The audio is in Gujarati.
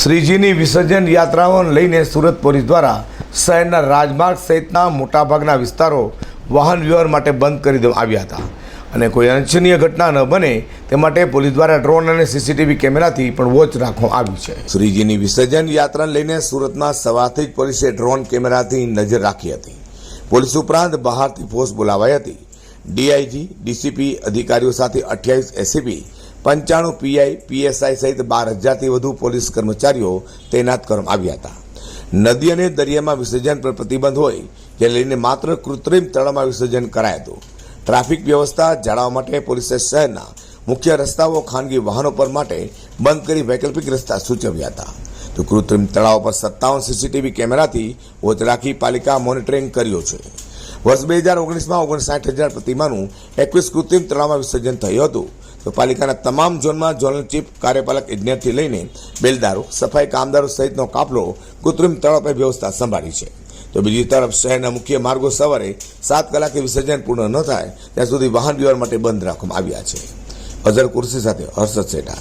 શ્રીજીની વિસર્જન યાત્રાઓને લઈને સુરત પોલીસ દ્વારા શહેરના રાજમાર્ગ સહિતના મોટાભાગના વિસ્તારો વાહન વ્યવહાર માટે બંધ કરી દેવામાં આવ્યા હતા. અને કોઈ અનિચ્છનીય ઘટના ન બને તે માટે પોલીસ દ્વારા ડ્રોન અને સીસીટીવી કેમેરાથી પણ વોચ રાખવામાં આવી છે. શ્રીજીની વિસર્જન યાત્રાને લઈને સુરતમાં સવારથી જ પોલીસે ડ્રોન કેમેરાથી નજર રાખી હતી. પોલીસ ઉપરાંત બહારથી ફોર્સ બોલાવાઈ હતી. ડીઆઈજી, ડીસીપી અધિકારીઓ સાથે અઠ્યાવીસ એસીપી પંચાણું પીઆઈ, પીએસઆઈ સહિત બાર હજારથી વધુ પોલીસ કર્મચારીઓ તૈનાત કરવામાં આવ્યા હતા. નદી અને દરિયામાં વિસર્જન પર પ્રતિબંધ હોય જે લઈને માત્ર કૃત્રિમ તળાવમાં વિસર્જન કરાયું હતું ટ્રાફિક વ્યવસ્થા જાળવવા માટે પોલીસે શહેરના મુખ્ય રસ્તાઓ, ખાનગી વાહનો પર માટે બંધ કરી વૈકલ્પિક રસ્તા સૂચવ્યા હતા. તો કૃત્રિમ તળાવ પર સત્તાવન સીસીટીવી કેમેરાથી વોચ રાખી પાલિકા મોનિટરિંગ કર્યો છે. વર્ષ બે હજાર ઓગણીસમાં ઓગણસાઠ હજાર પ્રતિમાનું એકવીસ કૃત્રિમ તળાવમાં વિસર્જન થયું હતું. તો પાલિકાના તમામ ઝોનમાં ઝોનલ ચીફ કાર્યપાલક ઇજનેરથી લઈને બેલદારો, સફાઈ કામદારો સહિતનો કાફલો કૃત્રિમ તળપે વ્યવસ્થા સંભાળી છે. તો બીજી તરફ શહેરના મુખ્ય માર્ગો સવારે સાત કલાકે વિસર્જન પૂર્ણ ન થાય, ત્યાં સુધી વાહન વ્યવહાર માટે બંધ રાખવામાં આવ્યા છે. અઝર કુર્સી સાથે હર્ષદ સેઠા.